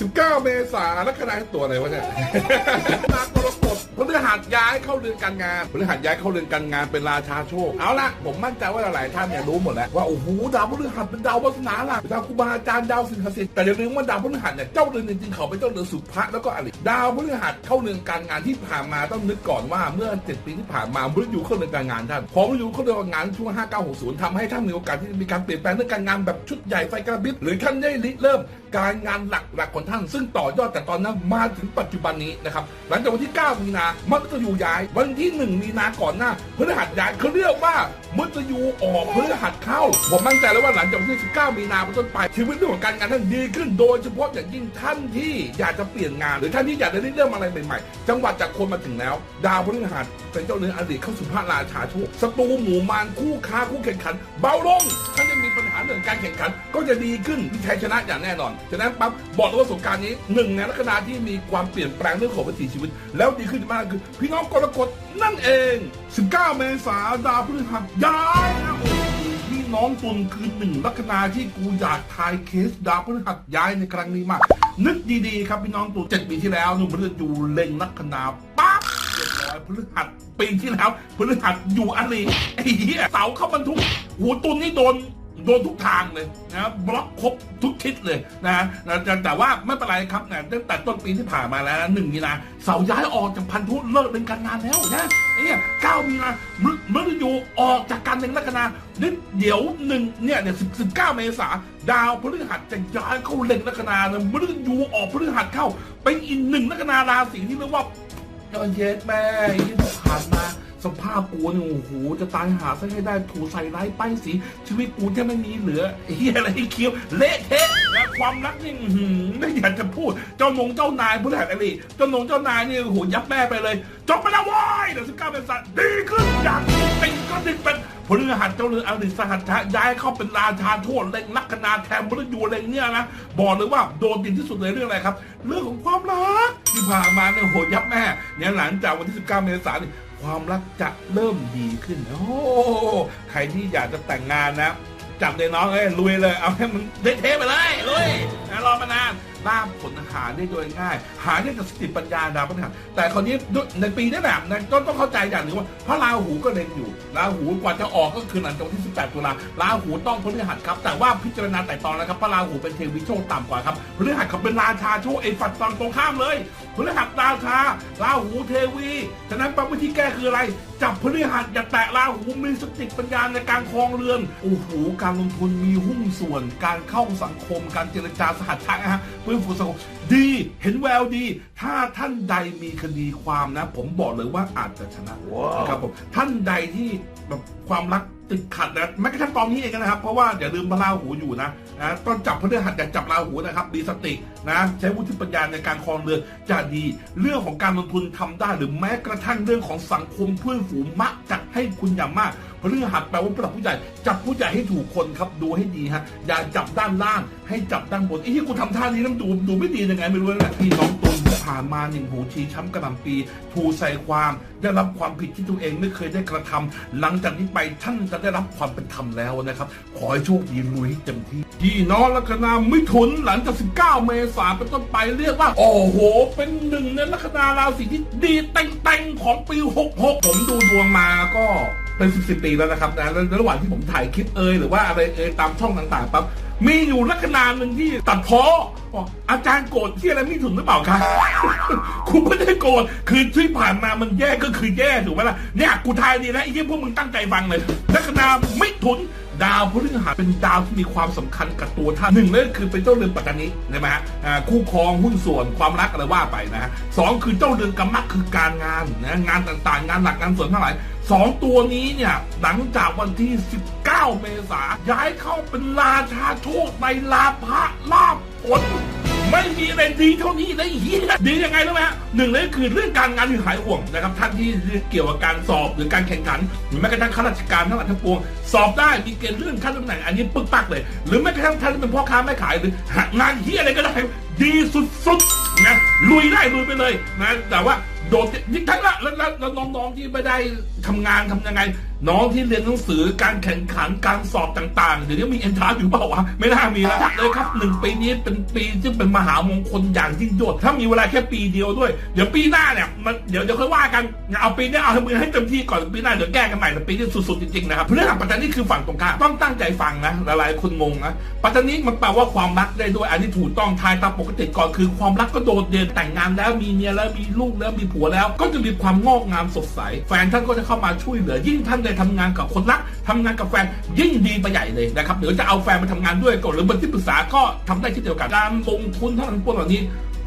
19 เมษายนลัคนาตัวอะไรวะเนี่ย พฤหัสย้ายเข้าเรือนการงานพฤหัสย้ายเข้าเรือนการงานเป็นราชาโชค เอาละผมมั่นใจว่าหลายๆท่านเนี่ยรู้หมดแล้วว่าโอ้โหดาวพฤหัสเป็นดาววาสนาล่ะดาวครูบาอาจารย์ดาวสิ่งศักดิ์สิทธิ์แต่อย่าลืมว่าดาวพฤหัสเนี่ยเจ้าเรือนจริงๆเขาเป็นเจ้าเรือนสุภะแล้วก็อริดาวพฤหัสเข้าเรือนการงานที่ผ่านมาต้องนึกก่อนว่าเมื่อเจ็ดปีที่ผ่านมาพฤหัสเข้าเรือนการงานท่านพอพฤหัสเข้าเรือนการงานช่วง5960ทำให้ท่านมีโอกาสที่จะมีการเปลี่ยนแปลงเรื่องการงานแบบชุดใหญ่ไฟกระพริบหรือท่านได้ริเริ่มการงานหลักๆของท่าน ซึ่งต่อยอดจากตอนนั้นมาถึงปัจจุบันนี้นะครับหลังจากวันที่ 9 มีนามัตตยูย้าย วันที่1มีนาก่อนหน้าพฤหัสย้ายเขาเรียกว่ามัตตยูออกพฤหัสเข้า ผมมั่นใจแล้วว่าหลังจากวันที่ 19 มีนาเป็นต้นไปชีวิตเรื่องของการงานท่านดีขึ้น โดยเฉพาะอย่างยิ่งท่านที่อยากจะเปลี่ยนงาน หรือท่านที่อยากจะริเริ่มอะไรใหม่ๆ จังหวัดจากคนมาถึงแล้ว ดาวพฤหัสเป็นเจ้าเรือนอดีตเข้าสู่พระราชาโชคศัตรูหมู่มารคู่ค้าคู่แข่งขัน เบาลงท่านจะมีปัญหาเรื่องการแข่งขัน ก็จะดีขึ้นมีชัยชนะอย่างแน่นอนฉะนั้นปั๊บบอกเลยว่าสงการนี้หนึ่งในลัคนาที่มีความเปลี่ยนแปลงเรื่องของวิถีชีวิต แล้วดีขึ้นมากคือพี่น้องกรกฎนั่นเอง 19 เมษายนดาวพฤหัสย้ายนะโอ้พี่น้องตุลคือหนึ่งลัคนาที่กูอยากทายเคสดาวพฤหัสย้ายในครั้งนี้มาก นึกดีๆครับพี่น้องตุลเจ็ดปีที่แล้วหนุ่มพฤหัสอยู่เล็งลัคนาปั๊บเรียบร้อยพฤหัสปีที่แล้วพฤหัสอยู่อะไรไอ้เหี้ยเสาเข้าบรรทุกหัวตุนนี่โดน โดนทุกทางเลยนะบล็อกครบทุกทิศเลยนะนะแต่ว่าไม่เป็นไรครับนะตั้งแต่ต้นปีที่ผ่านมาแล้วหนึ่งมีนาเสาย้ายออกจากพันธุเลิกเป็นการงานแล้วนะเนี่ยเก้ามีนามฤมฤยูออกจากการเล็งลัคนาเดี๋ยวหนึ่งเนี่ยเนี่ยสิบสิบเก้าเมษาดาวพฤหัสจะย้ายเข้าเล็งลัคนานะมฤยูออกพฤหัสเข้าเป็นอีกหนึ่งลัคนาราศีที่เรียกว่ายอดเย็ดแม่ที่ผ่านมา สภาพกูเนี่ยโอ้โหจะตายหาซะให้ได้ถูใส่ร้ายป้ายสีชีวิตกูจะไม่มีเหลือเฮียอะไรให้เคี้ยวเละเทะและความรักนี่หือไม่อยากจะพูด เจ้านงเจ้านายผู้แทนอะไรเจ้านงเจ้านายนี่โอ้โหยับแม่ไปเลยจบไปแล้ววายเดี๋ยวสิบเก้าเป็นสัตว์ดีขึ้นอย่างเป็นก็ดึงเป็นพฤหัสเจ้าเรืออริสหัสชะย้ายเข้าเป็นราชาโทษเล็งลัคนาแทนมฤยูเล็งเนี่ยนะบอกเลยว่าโดนดินที่สุดเลยเรื่องอะไรครับ เรื่องของความรักที่ผ่านมาเนี่ยโหยับแม่เนี่ยหลังจากวันที่ 19 เมษายน ความรักจะเริ่มดีขึ้น โอ้ใครที่อยากจะแต่งงานนะ จับเลยน้องเอ้ยลุยเลย เอาให้มันเทๆไปเลยลุย รอมานานล่าผลหาได้โดยง่าย หาได้จากสติปัญญาดาวพฤหัสแต่คราวนี้ในปีนี้แหละนะต้องต้องเข้าใจอย่างหนึ่งว่าพระราหูก็เล็งอยู่ราหูกว่าจะออกก็คือหลังจากวันที่ 18 ตุลาราหูต้องพฤหัสครับ แต่ว่าพิจารณาแต่ตอนแล้วครับพระราหูเป็นเทวีโชคต่ำกว่าครับพฤหัสเขาเป็นราชาโชคไอ้ฝัดฝั่งตรงข้ามเลยพฤหัสราชาราหูเทวีฉะนั้นปั๊บวิธีแก้คืออะไรจับพฤหัสอย่าแตะราหูมีสติปัญญาในการครองเรือนโอ้โหการลงทุนมีหุ้นส่วน การเข้าสังคมการเจรจาสหัสชะนะฮะเพื่อฟูสังคมดีเห็นแววดี ถ้าท่านใดมีคดีความนะ ผมบอกเลยว่าอาจจะชนะนะครับผมท่านใดที่แบบความรัก ติดขัดนะแม้กระทั่งตอนนี้เองนะครับเพราะว่าอย่าลืมพระราหูอยู่นะนะตองจับพฤหัสอย่าจับราหูนะครับมีสตินะใช้วุฒิปัญญาในการครองเรือนจะดี เรื่องของการลงทุนทำได้ หรือแม้กระทั่งเรื่องของสังคมเพื่อนฝูงมักจะให้คุณอย่างมากพฤหัสแปลว่าผู้หลักผู้ใหญ่จับผู้ใหญ่ให้ถูกคนครับดูให้ดีฮะอย่าจับด้านล่าง ให้จับด้านบนไอ้ที่กูทำท่านี้น้ำดูดูไม่ดียังไงไม่รู้นะพี่น้องตุนที่ ผ่านมาหนึ่งหูชีช้ำกระหน่ำปีถูใส่ความได้รับความผิดที่ตัวเองไม่เคยได้กระทำหลังจากนี้ไปท่านจะได้รับความเป็นธรรมแล้วนะครับ ขอให้โชคดีลุยให้เต็มที่พี่น้องลัคนามิถุนหลังจาก 19 เมษายนเป็นต้นไปเรียกว่า โอ้โห เป็นหนึ่งในลัคนาราศีที่ดีเต็งๆของปี 66 ผมดูดวงมาก็เป็นสิบสิบปีแล้วนะครับนะแล้วระหว่างที่ผมถ่ายคลิปเอยหรือว่าอะไรเอยตามช่องต่างๆปั๊บ มีอยู่ลัคนาหนึ่งที่ตัดพ้ออกอาจารย์โกรธที่อะไรไม่ถึงหรือเปล่าครับคุณไม่ได้โกรธคือที่ผ่านมามันแย่ก็คือแย่ถูกไหมล่ะเนี่ยกูทายดีนะไอ้ที่พวกมึงตั้งใจฟังเลยลัคนาไม่ถุนดาวพฤหัสเป็นดาวที่มีความสำคัญกับตัวท่านหนึ่งเลยคือเป็นเจ้าเรือนปัตตานีใช่ไหมฮะคู่ครองหุ้นส่วนความรักอะไรว่าไปนะฮะสองคือเจ้าเรือนกำมักคือการงานนะงานต่างๆ งานหลักงานส่วนทั้งหลายสองตัวนี้เนี่ยหลังจากวันที่ 9 เมษาย้ายเข้าเป็นราชาโชคในลาภะลาภผลไม่มีอะไรดีเท่านี้เลยเฮียดียังไงรู้ไหมฮะหนึ่งเลยคือเรื่องการงานที่หายห่วงนะครับท่านที่เกี่ยวกับการสอบหรือการแข่งขัน หรือแม้กระทั่งข้าราชการทั้งหลายทั้งปวง สอบได้มีเกณฑ์เรื่องขั้นตำแหน่งอันนี้ปึ๊กปักเลย หรือแม้กระทั่งท่านที่เป็นพ่อค้าแม่ขายหรือหางานเฮียอะไรก็ได้ดีสุดๆนะลุยได้ลุยไปเลยนะแต่ว่าโดดยิ่งทั้งละแล้วแล้วแล้วน้องๆที่ไม่ได้ทำงานทำยังไง น้องที่เรียนหนังสือการแข่งขันการสอบต่างๆเดี๋ยวนี้มีเอ็นทรานอยู่เปล่าวะไม่น่ามีแล้วเลยครับหนึ่งปีนี้เป็นปีที่เป็นมหามงคลอย่างยิ่งยวดถ้ามีเวลาแค่ปีเดียวด้วย เดี๋ยวปีหน้าเนี่ยมันเดี๋ยวเดี๋ยวค่อยว่ากันเอาปีนี้เอาให้มือให้เต็มที่ก่อนปีหน้าเดี๋ยวแก้กันใหม่แต่ปีนี้สุดๆจริงๆนะครับเรื่องปัตตานีคือฝั่งตรงข้ามต้องตั้งใจฟังนะหลายๆคนงงนะปัตตานี้มันแปลว่าความรักได้ด้วยอันนี้ถูกต้องทายตามปกติก่อนคือความรักก็โดดเด่นแต่งงานแล้วมีเมียแล้วมีลูกแล้วมีผัวแล้ว ก็จะมีความงอกงามสดใส แฟนท่านก็จะเข้ามาช่วยเหลือยิ่งท่านได้ทำงานกับคนรักทำงานกับแฟนยิ่งดีไปใหญ่เลยนะครับหรือจะเอาแฟนมาทำงานด้วยก็หรือเป็นที่ปรึกษาก็ทำได้เช่นเดียวกันการลงทุนทั้งนั้นพวกเหล่านี้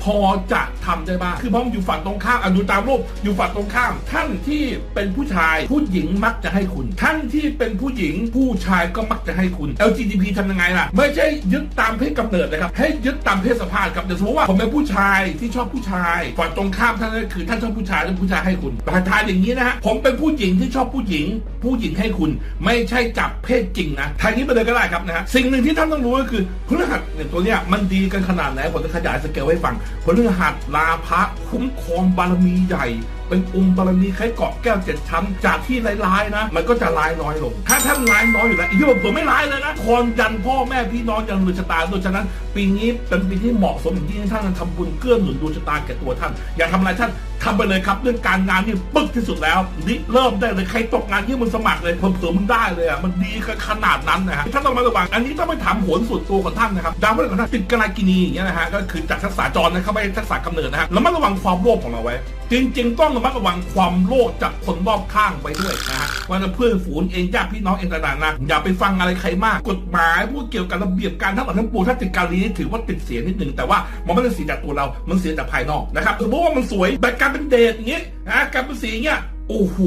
พอจะทำได้บ้างคือเพราะมันอยู่ฝั่งตรงข้ามอะดูตามรูปอยู่ฝั่งตรงข้าม ท่านที่เป็นผู้ชายผู้หญิงมักจะให้คุณ ท่านที่เป็นผู้หญิงผู้ชายก็มักจะให้คุณ LGBT ทำยังไงล่ะ ไม่ใช่ยึดตามเพศกำเนิดนะครับ ให้ยึดตามเพศสภาพครับเดี๋ยวสมมติว่าผมเป็นผู้ชายที่ชอบผู้ชายฝั่งตรงข้ามท่านก็คือท่านชอบผู้ชายแล้วผู้ชายให้คุณประธานอย่างนี้นะฮะผมเป็นผู้หญิงที่ชอบผู้หญิง ผู้หญิงให้คุณ ไม่ใช่จับเพศจริงนะทางนี้ไปเลยก็ได้ครับนะฮะสิ่งหนึ่งที่ท่านต้องรู้ก็คือพฤหัสเนี่ยตัวเนี้ยมันดีกันขนาดไหนผมจะขยายสเกลให้ฟังพฤหัสลาพระคุ้มครองบารมีใหญ่ เป็นองค์บารมีคล้ายเกาะแก้วเจ็ดชั้น จากที่ร้ายๆนะ มันก็จะร้ายน้อยลง ถ้าท่านร้ายน้อยอยู่แล้วอีกที่ผมผมไม่ร้ายเลยนะคอนยันพ่อแม่พี่น้องยันดวงชะตาโดยฉะนั้น ปีนี้เป็นปีที่เหมาะสมอย่างยิ่งท่านทำบุญเกื้อหนุนดวงชะตาแก่ตัวท่าน อย่าทำอะไรท่าน ทำไปเลยครับเรื่องการงานนี่ปึ๊กที่สุดแล้วนี่เริ่มได้เลยใครตกงานที่มึงสมัครเลยเพิ่มมึงได้เลยอะมันดีขนาดนั้นนะฮะท่านต้องมาระวังอันนี้ต้องไปถามโหนส่วนตัวของท่านนะครับดาวพฤหัสของท่านติดกรากินีอย่างเงี้ยนะฮะก็คือจากทักษะจรนะครับไม่ทักษะกำเนิดนะฮะแล้วมาระวังความโลภของเราไว้ จริง ๆ ต้องระมัดระวังความโลภจากคนรอบข้างไว้ด้วยนะฮะว่าจะเพื่อนฝูงเองญาติพี่น้องเองต่างๆนะอย่าไปฟังอะไรใครมากกฎหมายพูดเกี่ยวกับระเบียบการทั้งหมดทั้งปวงถ้าติดการนี้ถือว่าติดเสียนิดนึงแต่ว่ามันไม่ได้เสียจากตัวเรา มันเสียจากภายนอกนะครับสมมติว่ามันสวยแบบการเป็นเดทอย่างนี้นะการเป็นสีเงี้ยโอ้โห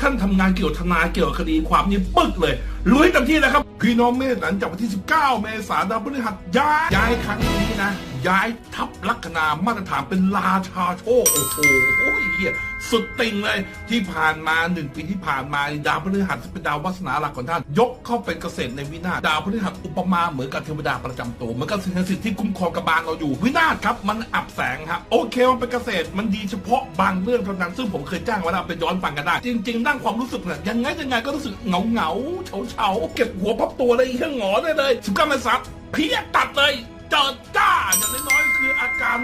ท่านทำงานเกี่ยวทนายเกี่ยวคดีความนี่ปึ๊กเลยลุยเต็มที่แล้วครับ พี่น้องเมษหลังจากวันที่ 19 เมษายนดาวพฤหัสย้ายย้ายครั้งนี้นะ ย้ายทับลัคนามาตรฐานเป็นราชาโชคโอ้โหเฮีย สุดติ่งเลยที่ผ่านมาหนึ่งปีที่ผ่านมาดาวพฤหัสเป็นดาววาสนาหลักของท่าน ยกเข้าเป็นเกษตรในวินาศดาวพฤหัสอุปมาเหมือนกับเทวดาประจำตัวเหมือนกับสิ่งศักดิ์สิทธิ์ที่คุ้มครองกบาลเราอยู่วินาศครับมันอับแสงครับโอเคมันเป็นเกษตรมันดีเฉพาะบางเรื่องเท่านั้นซึ่งผมเคยจ้างไว้แล้วไปย้อนฟังกันได้ จริงๆนั่งความรู้สึกเนี่ยยังไงยังไงก็รู้สึกเหงาเหงาเฉาเฉาเก็บหัวพับตัวเลยเฮี้ยหงอได้เลยสิบเก้าเมษายนเพี้ยตัดเลยเจอจ้าอย่างน้อยๆคือ การ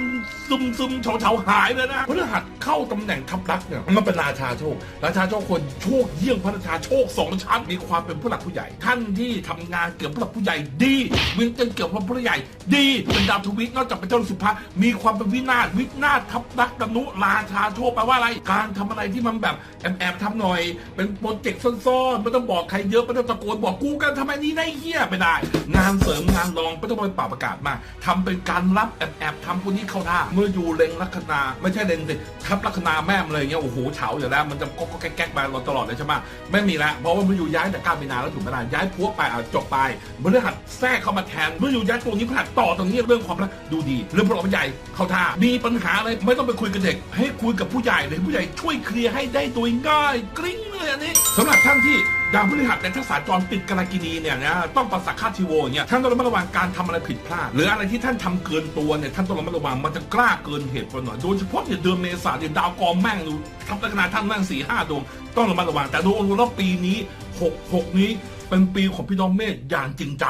ซึมซึมๆเฉาเฉาๆหายเลยนะพฤหัสเข้าตำแหน่งทับลักเนี่ยมันเป็นราชาโชค ราชาโชคคนโชคเยี่ยงพระราชาโชคสองชั้นมีความเป็นผู้หลักผู้ใหญ่ ท่านที่ทำงานเกี่ยวกับผู้หลักผู้ใหญ่ดีวินเต้นเกี่ยวกับผู้หลักผู้ใหญ่ ดีเป็นดาวทวิตนอกจากเป็นเจ้าสุภามีความเป็นวินาศวินาศทับลักดนุราชาโชคแปลว่าอะไร การทำอะไรที่มันแบบแอบแอบๆทำหน่อย เป็นโปรเจกต์ซ่อนๆไม่ต้องบอกใครเยอะไม่ต้องตะโกนบอกกูกันทำไมนี่ได้เหี้ยไม่ได้ งานเสริมงานรองไม่ต้องไปป่าประกาศมากทำเป็นการรับแอบแอบๆทำคนนี้เข้าท่าเมื่ออยู่เล็งลัคนาไม่ใช่เล็งสิทับลัคนาแม่มเลยเงี้ยโอ้โหเฉาอยู่แล้วมันจะก็ก็แก๊กๆมาตลอดเลยใช่ไหมไม่มีล้วเพราะว่ามันอยู่ย้ายแต่ก้าวมีนาแล้วถูกไหมล่ะย้ายพัวไปอะจบไปเมื่อหัดแทรกเข้ามาแทนเมื่ออยู่ย้ายตรงนี้พหัดต่อตรงนี้เรื่องความรักดูดีเรื่องพลใหญ่เข้าท่ามีปัญหาอะไรไม่ต้องไปคุยกับเด็ก ให้คุยกับผู้ใหญ่เลยผู้ใหญ่ช่วยเคลียร์ให้ได้โดยง่ายกริ้งเลยอันนี้สำหรับท่านที่ ดาวพฤหัสในทักษะจรติดกรากินีเนี่ยนะต้องประสักคาทิโวเนี่ยท่านต้องระมัดระวังการทำอะไรผิดพลาด หรืออะไรที่ท่านทำเกินตัวเนี่ยท่านต้องระมัดระวังมันจะกล้าเกินเหตุไปหน่อยโดยเฉพาะเนี่ยเดือนเมษาเนี่ยดาวกองแม่งทับลักษณะท่านแม่งสี่ห้าดวงต้องระมัดระวังแต่ดวงรอบปีนี้หกหกนี้เป็นปีของพี่น้องเมษอย่างจริงจัง